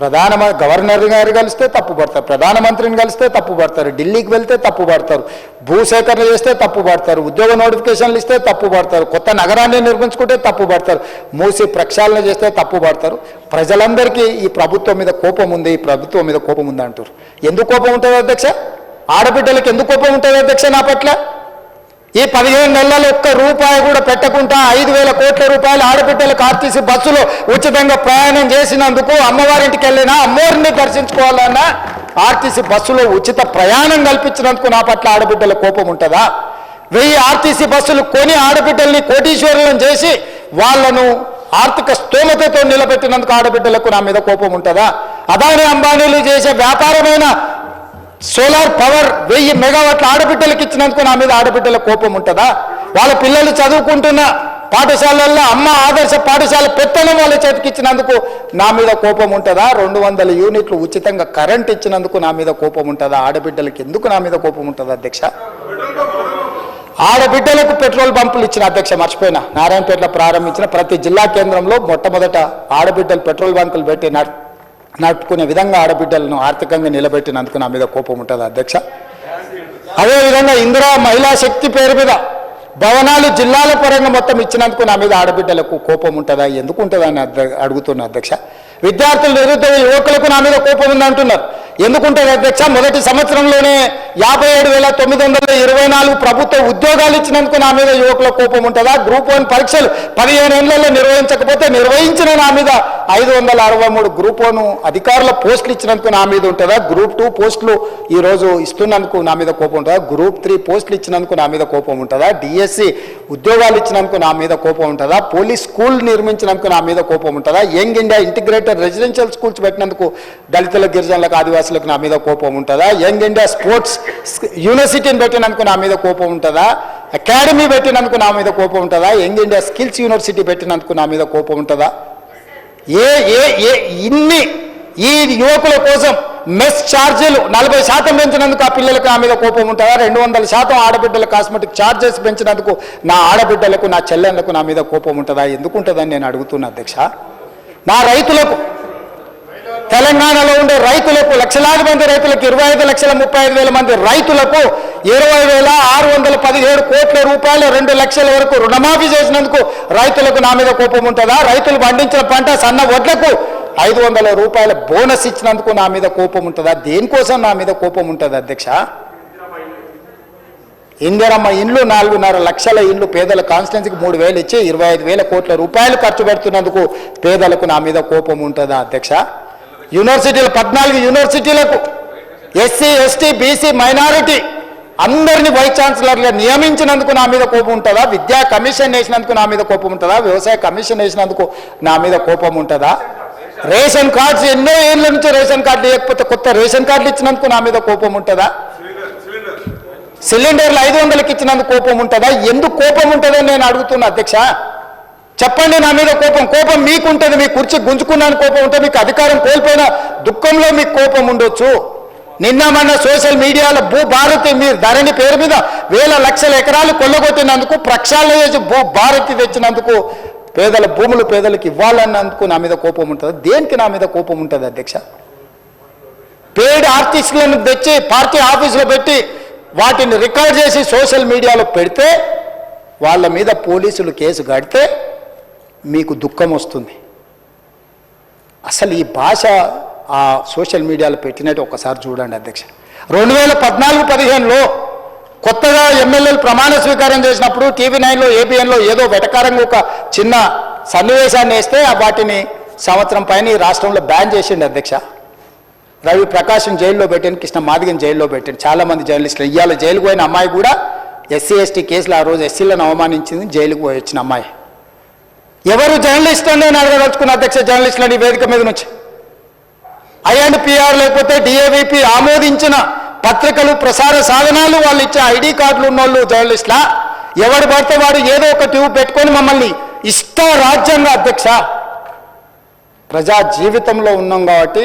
ప్రధాన గవర్నర్ గారు కలిస్తే తప్పుపడతారు ప్రధానమంత్రిని కలిస్తే తప్పుపడతారు ఢిల్లీకి వెళ్తే తప్పుపడతారు భూసేకరణ చేస్తే తప్పు పడతారు ఉద్యోగ నోటిఫికేషన్లు ఇస్తే తప్పుపడతారు కొత్త నగరాన్ని నిర్మించుకుంటే తప్పుపడతారు మూసి ప్రక్షాళన చేస్తే తప్పు పడతారు. ప్రజలందరికీ ఈ ప్రభుత్వం మీద కోపం ఉంది ఈ ప్రభుత్వం మీద కోపం ఉంది అంటారు. ఎందుకు కోపం ఉంటుంది అధ్యక్ష? ఆడబిడ్డలకు ఎందుకు కోపం ఉంటుంది అధ్యక్ష నా పట్ల? ఈ పదిహేను నెలల ఒక్క రూపాయి కూడా పెట్టకుండా ఐదు వేల కోట్ల రూపాయలు ఆడబిడ్డలకు ఆర్టీసీ బస్సులో ఉచితంగా ప్రయాణం చేసినందుకు అమ్మవారింటికి వెళ్ళినా అమ్మవారిని దర్శించుకోవాలన్నా ఆర్టీసీ బస్సులో ఉచిత ప్రయాణం కల్పించినందుకు నా పట్ల ఆడబిడ్డల కోపం ఉంటుందా? వెయ్యి ఆర్టీసీ బస్సులు కొని ఆడబిడ్డల్ని కోటీశ్వరులను చేసి వాళ్ళను ఆర్థిక స్తోమతతో నిలబెట్టినందుకు ఆడబిడ్డలకు నా మీద కోపం ఉంటుందా? అదాని అంబానీలు చేసే వ్యాపారమైన సోలార్ పవర్ వెయ్యి మెగావాట్ల ఆడబిడ్డలకు ఇచ్చినందుకు నా మీద ఆడబిడ్డల కోపం ఉంటుందా? వాళ్ళ పిల్లలు చదువుకుంటున్న పాఠశాలల్లో అమ్మ ఆదర్శ పాఠశాల పెత్తనం వాళ్ళ చేతికి ఇచ్చినందుకు నా మీద కోపం ఉంటుందా? రెండు వందల యూనిట్లు ఉచితంగా కరెంట్ ఇచ్చినందుకు నా మీద కోపం ఉంటుందా? ఆడబిడ్డలకి ఎందుకు నా మీద కోపం ఉంటుందా అధ్యక్ష? ఆడబిడ్డలకు పెట్రోల్ పంపులు ఇచ్చిన అధ్యక్ష మర్చిపోయినా. నారాయణపేటలో ప్రారంభించిన ప్రతి జిల్లా కేంద్రంలో మొట్టమొదట ఆడబిడ్డలు పెట్రోల్ బంకులు పెట్టి నడుపుకునే విధంగా ఆడబిడ్డలను ఆర్థికంగా నిలబెట్టినందుకు నా మీద కోపం ఉంటుంది అధ్యక్ష? అదేవిధంగా ఇందిరా మహిళా శక్తి పేరు మీద భవనాలు జిల్లాల పరంగా మొత్తం ఇచ్చినందుకు నా మీద ఆడబిడ్డలకు కోపం ఉంటుందా ఎందుకు ఉంటుందా అని అడుగుతున్నా అధ్యక్ష? విద్యార్థులు నిరుద్యోగ యువకులకు నా మీద కోపం ఉంది అంటున్నారు ఎందుకుంటే అధ్యక్ష మొదటి సంవత్సరంలోనే యాభై ఏడు వేల తొమ్మిది వందల ఇరవై నాలుగు ప్రభుత్వ ఉద్యోగాలు ఇచ్చినందుకు నా మీద యువకుల కోపం ఉంటుందా? గ్రూప్ వన్ పరీక్షలు పదిహేను ఏళ్ళలో నిర్వహించకపోతే నిర్వహించిన నా మీద ఐదు వందల అరవై మూడు గ్రూప్ వన్ అధికారుల పోస్టులు ఇచ్చినందుకు నా మీద ఉంటుందా? గ్రూప్ టూ పోస్టులు ఈ రోజు ఇస్తున్నందుకు నా మీద కోపం ఉంటుందా? గ్రూప్ త్రీ పోస్టులు ఇచ్చినందుకు నా మీద కోపం ఉంటుందా? డిఎస్సి ఉద్యోగాలు ఇచ్చినందుకు నా మీద కోపం ఉంటుందా? పోలీస్ స్కూల్ నిర్మించినందుకు నా మీద కోపం ఉంటుందా? Young India integrated residential schools పెట్టినందుకు దళితుల గిరిజనులకు ఆదివాసులకు నా మీద కోపం ఉంటుందా? యంగ్ ఇండియా స్పోర్ట్స్ యూనివర్సిటీని పెట్టినందుకు నా మీద కోపం ఉంటుందా? అకాడమీ పెట్టినందుకు నా మీద కోపం ఉంటుందా? యంగ్ ఇండియా స్కిల్స్ యూనివర్సిటీ పెట్టినందుకు నా మీద కోపం ఉంటుందా? ఏ ఏ ఏ ఇన్ని ఈ యువకుల కోసం మెస్ ఛార్జీలు నలభై శాతం పెంచినందుకు ఆ పిల్లలకు నా మీద కోపం ఉంటుందా? రెండు వందల శాతం ఆడబిడ్డల కాస్మెటిక్ ఛార్జెస్ పెంచినందుకు నా ఆడబిడ్డలకు నా చెల్లెళ్ళకు నా మీద కోపం ఉంటుందా? ఎందుకు ఉంటుందని నేను అడుగుతున్నా అధ్యక్ష. నా రైతులకు తెలంగాణలో ఉండే రైతులకు లక్షలాది మంది రైతులకు ఇరవై ఐదు లక్షల ముప్పై ఐదు వేల మంది రైతులకు ఇరవై వేల ఆరు వందల పదిహేడు కోట్ల రూపాయలు రెండు లక్షల వరకు రుణమాఫీ చేసినందుకు రైతులకు నా మీద కోపం ఉంటుందా? రైతులు పండించిన పంట సన్న వడ్లకు ఐదు వందల రూపాయల బోనస్ ఇచ్చినందుకు నా మీద కోపం ఉంటుందా? దేనికోసం నా మీద కోపం ఉంటుంది అధ్యక్ష? ఇందిరమ్మ ఇండ్లు నాలుగున్నర లక్షల ఇండ్లు పేదల కాన్స్టిట్యున్సీకి మూడు వేలు ఇచ్చి ఇరవై ఐదు వేల కోట్ల రూపాయలు ఖర్చు పెడుతున్నందుకు పేదలకు నా మీద కోపం ఉంటుందా అధ్యక్ష? యూనివర్సిటీలు పద్నాలుగు యూనివర్సిటీలకు ఎస్సీ ఎస్టీ బీసీ మైనారిటీ అందరినీ వైస్ ఛాన్సలర్గా నియమించినందుకు నా మీద కోపం ఉంటుందా? విద్యా కమిషన్ వేసినందుకు నా మీద కోపం ఉంటుందా? వ్యవసాయ కమిషన్ వేసినందుకు నా మీద కోపం ఉంటుందా? రేషన్ కార్డ్స్ ఎన్నో ఏళ్ళ నుంచి రేషన్ కార్డు లేకపోతే కొత్త రేషన్ కార్డులు ఇచ్చినందుకు నా మీద కోపం ఉంటుందా? సిలిండర్లు ఐదు వందలకి ఇచ్చినందుకు కోపం ఉంటుందా? ఎందుకు కోపం ఉంటుందని నేను అడుగుతున్నా అధ్యక్ష. చెప్పండి నా మీద కోపం. కోపం మీకు ఉంటుంది మీ కుర్చీ గుంజుకున్నాను కోపం ఉంటుంది మీకు అధికారం కోల్పోయిన దుఃఖంలో మీకు కోపం ఉండొచ్చు. నిన్న మన సోషల్ మీడియాలో భూ భారతి మీరు ధరణి పేరు మీద వేల లక్షల ఎకరాలు కొల్లగొట్టినందుకు ప్రక్షాళన చేసి భూ భారతి తెచ్చినందుకు పేదల భూములు పేదలకు ఇవ్వాలన్నందుకు నా మీద కోపం ఉంటుంది? దేనికి నా మీద కోపం ఉంటుంది అధ్యక్ష? పేడ్ ఆర్టిస్టులను తెచ్చి పార్టీ ఆఫీసులో పెట్టి వాటిని రికార్డ్ చేసి సోషల్ మీడియాలో పెడితే వాళ్ళ మీద పోలీసులు కేసు కడితే మీకు దుఃఖం వస్తుంది. అసలు ఈ భాష ఆ సోషల్ మీడియాలో పెట్టినట్టు ఒకసారి చూడండి అధ్యక్ష. రెండు వేల పద్నాలుగు పదిహేనులో కొత్తగా ఎమ్మెల్యేలు ప్రమాణ స్వీకారం చేసినప్పుడు టీవీ నైన్లో ఏబిఎన్లో ఏదో వెటకారంగా ఒక చిన్న సన్నివేశాన్ని వేస్తే వాటిని సంవత్సరం పైన ఈ రాష్ట్రంలో బ్యాన్ చేసిండు అధ్యక్ష. రవి ప్రకాశం జైల్లో పెట్టాను కృష్ణ మాదిగన్ జైల్లో పెట్టాను. చాలా మంది జర్నలిస్టులు ఇవాళ జైలుకు పోయిన అమ్మాయి కూడా ఎస్సీ ఎస్టీ కేసులు ఆ రోజు ఎస్సీలను అవమానించింది జైలుకు పోయి వచ్చిన అమ్మాయి. ఎవరు జర్నలిస్ట్ అని నేను అడగదలుచుకున్న అధ్యక్ష జర్నలిస్టులని ఈ వేదిక మీద నుంచి? ఐఎండ్పిఆర్ లేకపోతే డిఏవిపి ఆమోదించిన పత్రికలు ప్రసార సాధనాలు వాళ్ళు ఇచ్చే ఐడి కార్డులు ఉన్నోళ్ళు జర్నలిస్టులా? ఎవడు పడితే వాడు ఏదో ఒక ట్యూబ్ పెట్టుకొని మమ్మల్ని ఇష్ట రాజ్యాంగ అధ్యక్ష ప్రజా జీవితంలో ఉన్నాం కాబట్టి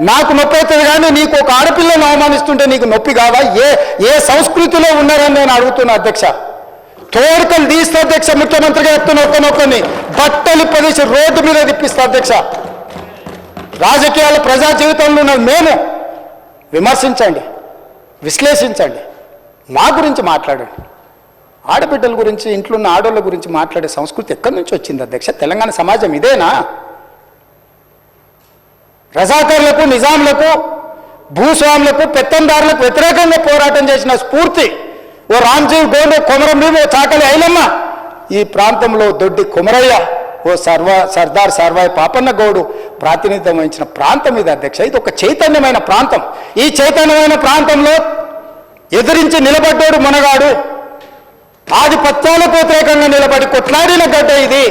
నాకు నొప్పి అవుతుంది కానీ నీకు ఒక ఆడపిల్లను అవమానిస్తుంటే నీకు నొప్పి కావా? ఏ ఏ సంస్కృతిలో ఉన్నారని నేను అడుగుతున్నా అధ్యక్ష. తోడుకలు తీస్తే అధ్యక్ష ముఖ్యమంత్రిగా చెప్తున్న ఒక్కనొక్కని బట్టలు పదేసి రోడ్డు మీద తిప్పిస్తా అధ్యక్ష. రాజకీయాల ప్రజా జీవితంలో ఉన్న మేము విమర్శించండి విశ్లేషించండి మా గురించి మాట్లాడండి. ఆడబిడ్డల గురించి ఇంట్లో ఉన్న ఆడోళ్ళ గురించి మాట్లాడే సంస్కృతి ఎక్కడి నుంచి వచ్చింది అధ్యక్ష? తెలంగాణ సమాజం ఇదేనా? రజాకర్లకు నిజాంలకు భూస్వాములకు పెత్తందారులకు వ్యతిరేకంగా పోరాటం చేసిన స్ఫూర్తి ఓ రామ్జీవ్ గోండు కొమరం భీమ్, ఓ చాకలి ఐలమ్మ ఈ ప్రాంతంలో దొడ్డి కుమరయ్య ఓ సర్వ సర్దార్ సర్వాయి పాపన్న గౌడు ప్రాతినిధ్యం వహించిన ప్రాంతం ఇది అధ్యక్ష. ఇది ఒక చైతన్యమైన ప్రాంతం. ఈ చైతన్యమైన ప్రాంతంలో ఎదిరించి నిలబడ్డాడు మునగాడు. ఆధిపత్యాలకు వ్యతిరేకంగా నిలబడి కొట్లాడిన గడ్డ ఇది.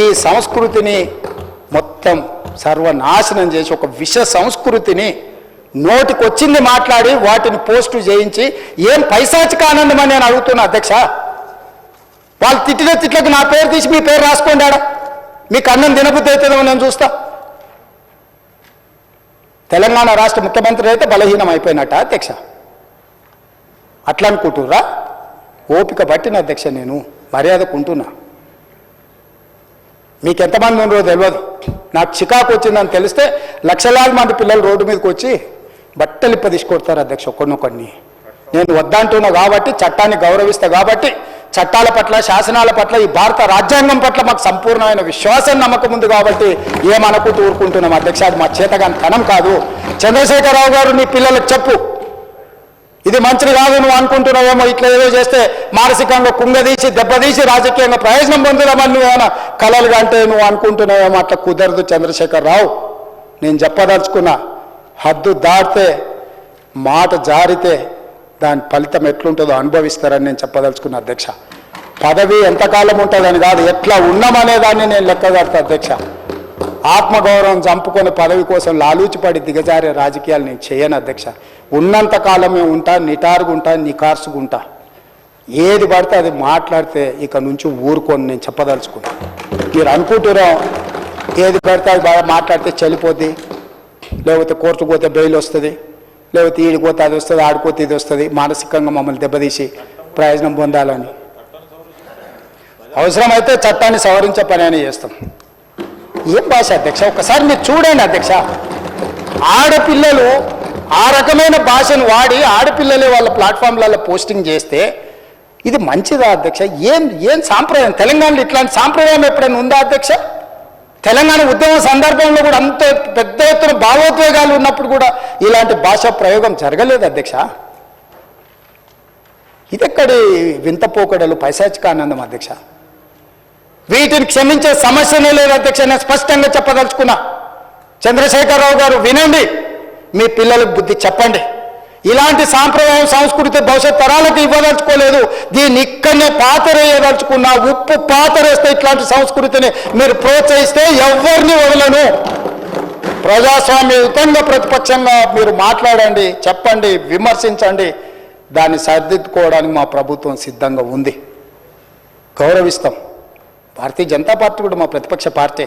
ఈ సంస్కృతిని మొత్తం సర్వనాశనం చేసి ఒక విష సంస్కృతిని నోటికొచ్చింది మాట్లాడి వాటిని పోస్టు చేయించి ఏం పైశాచిక ఆనందం అని నేను అడుగుతున్నా అధ్యక్ష? వాళ్ళు తిట్టిన తిట్లకు నా పేరు తీసి మీ పేరు రాసుకోండి ఆడ. మీకు అన్నం తినబుద్ధి అవుతుందో నేను చూస్తా. తెలంగాణ రాష్ట్ర ముఖ్యమంత్రి అయితే బలహీనం అయిపోయినట్ట అధ్యక్ష. అట్లా అనుకుంటుర్రా ఓపిక పట్టిన అధ్యక్ష నేను మర్యాదకుంటున్నా. మీకు ఎంతమంది ఉన్నారో తెలియదు నాకు చికాకు వచ్చిందని తెలిస్తే లక్షలాది మంది పిల్లలు రోడ్డు మీదకి వచ్చి బట్టలు ఇప్ప తీసుకొడతారు అధ్యక్ష ఒక్కడినొక్కడిని నేను వద్దంటున్నా కాబట్టి చట్టాన్ని గౌరవిస్తా కాబట్టి చట్టాల పట్ల శాసనాల పట్ల ఈ భారత రాజ్యాంగం పట్ల మాకు సంపూర్ణమైన విశ్వాసం నమ్మకం ఉంది కాబట్టి ఏమనకు తూరుకుంటున్నాం అధ్యక్ష. అది మా చేతగాని కనం కాదు. చంద్రశేఖరరావు గారు నీ పిల్లలకు చెప్పు. ఇది మంచిది కాదు నువ్వు అనుకుంటున్నావేమో ఇట్లా ఏదో చేస్తే మానసికంగా కుంగదీసి దెబ్బతీసి రాజకీయంగా ప్రయోజనం పొందుదామని నువ్వు ఏమైనా కలలుగా అంటే నువ్వు అనుకుంటున్నావేమో అట్లా కుదరదు చంద్రశేఖర్ రావు నేను చెప్పదలుచుకున్నా హద్దు దాటితే మాట జారితే దాని ఫలితం ఎట్లుంటుందో అనుభవిస్తారని నేను చెప్పదలుచుకున్నా అధ్యక్ష. పదవి ఎంతకాలం ఉంటుందని కాదు ఎట్లా ఉన్నామనే దాన్ని నేను లెక్క కడతా అధ్యక్ష. ఆత్మగౌరవం చంపుకొని పదవి కోసం లాలూచిపడి దిగజారే రాజకీయాలు నేను చేయను అధ్యక్ష. ఉన్నంత కాలమే ఉంటా నిటారుగుంటా నికార్సుగుంటా. ఏది పడితే అది మాట్లాడితే ఇక నుంచి ఊరుకొని నేను చెప్పదలుచుకున్నా. మీరు అనుకుంటున్నాం ఏది పడితే అది బాగా మాట్లాడితే చలిపోద్ది లేకపోతే కోర్టుకు పోతే బెయిల్ వస్తుంది. లేకపోతే ఈడిపోతే అది వస్తుంది ఆడిపోతే ఇది వస్తుంది. మానసికంగా మమ్మల్ని దెబ్బతీసి ప్రయోజనం పొందాలని. అవసరమైతే చట్టాన్ని సవరించే పని అని చేస్తాం. ఏం భాష అధ్యక్ష? ఒకసారి మీరు చూడండి అధ్యక్ష. ఆడపిల్లలు ఆ రకమైన భాషను వాడి ఆడపిల్లలే వాళ్ళ ప్లాట్ఫామ్లలో పోస్టింగ్ చేస్తే ఇది మంచిదా అధ్యక్ష? ఏం ఏం సాంప్రదాయం? తెలంగాణలో ఇట్లాంటి సాంప్రదాయం ఎప్పుడైనా ఉందా అధ్యక్ష? తెలంగాణ ఉద్యమ సందర్భంలో కూడా అంత పెద్ద ఎత్తున భావోద్వేగాలు ఉన్నప్పుడు కూడా ఇలాంటి భాషా ప్రయోగం జరగలేదు అధ్యక్ష? ఇదెక్కడి వింత పోకడలు పైశాచికానందం అధ్యక్ష? వీటిని క్షమించే సమస్యనే లేదు అధ్యక్ష నేను స్పష్టంగా చెప్పదలుచుకున్నా. చంద్రశేఖరరావు గారు వినండి. మీ పిల్లలకు బుద్ధి చెప్పండి. ఇలాంటి సాంప్రదాయం సంస్కృతి భవిష్యత్ తరాలకు ఇవ్వదలుచుకోలేదు. దీన్ని ఇక్కడనే పాతరేయదలుచుకున్నా ఉప్పు పాతరేస్తే ఇట్లాంటి సంస్కృతిని మీరు ప్రోత్సహిస్తే ఎవరిని వదలను. ప్రజాస్వామ్యయుతంగా ప్రతిపక్షంగా మీరు మాట్లాడండి చెప్పండి విమర్శించండి. దాన్ని సరిదిద్దుకోవడానికి మా ప్రభుత్వం సిద్ధంగా ఉంది. గౌరవిస్తాం. భారతీయ జనతా పార్టీ కూడా మా ప్రతిపక్ష పార్టీ.